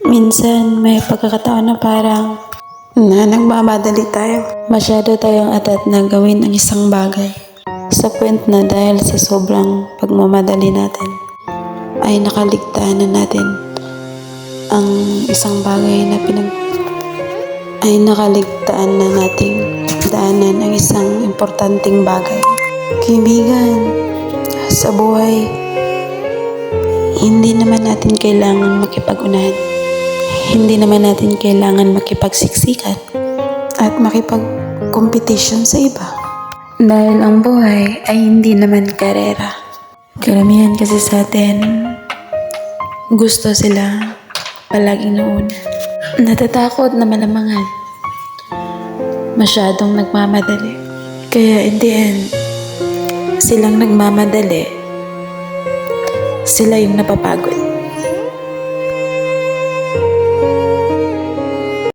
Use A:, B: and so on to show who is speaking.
A: Minsan may pagkakataon na parang na nagmamadali tayo. Masyado tayong atat na gawin ang isang bagay. Sa point na dahil sa sobrang pagmamadali natin, ay nakaligtaan na natin ang isang bagay na pinag ay nakaligtaan na nating daanan ang isang importanteng bagay. Kaibigan, sa buhay, hindi naman natin kailangan makipag-unahan. Hindi naman natin kailangan makipagsiksikan at makipag-competition sa iba. Dahil ang buhay ay hindi naman karera. Karamihan kasi sa atin, gusto sila palaging nauna. Natatakot na malamangan. Masyadong nagmamadali. Kaya in the end, silang nagmamadali. Sila yung napapagod.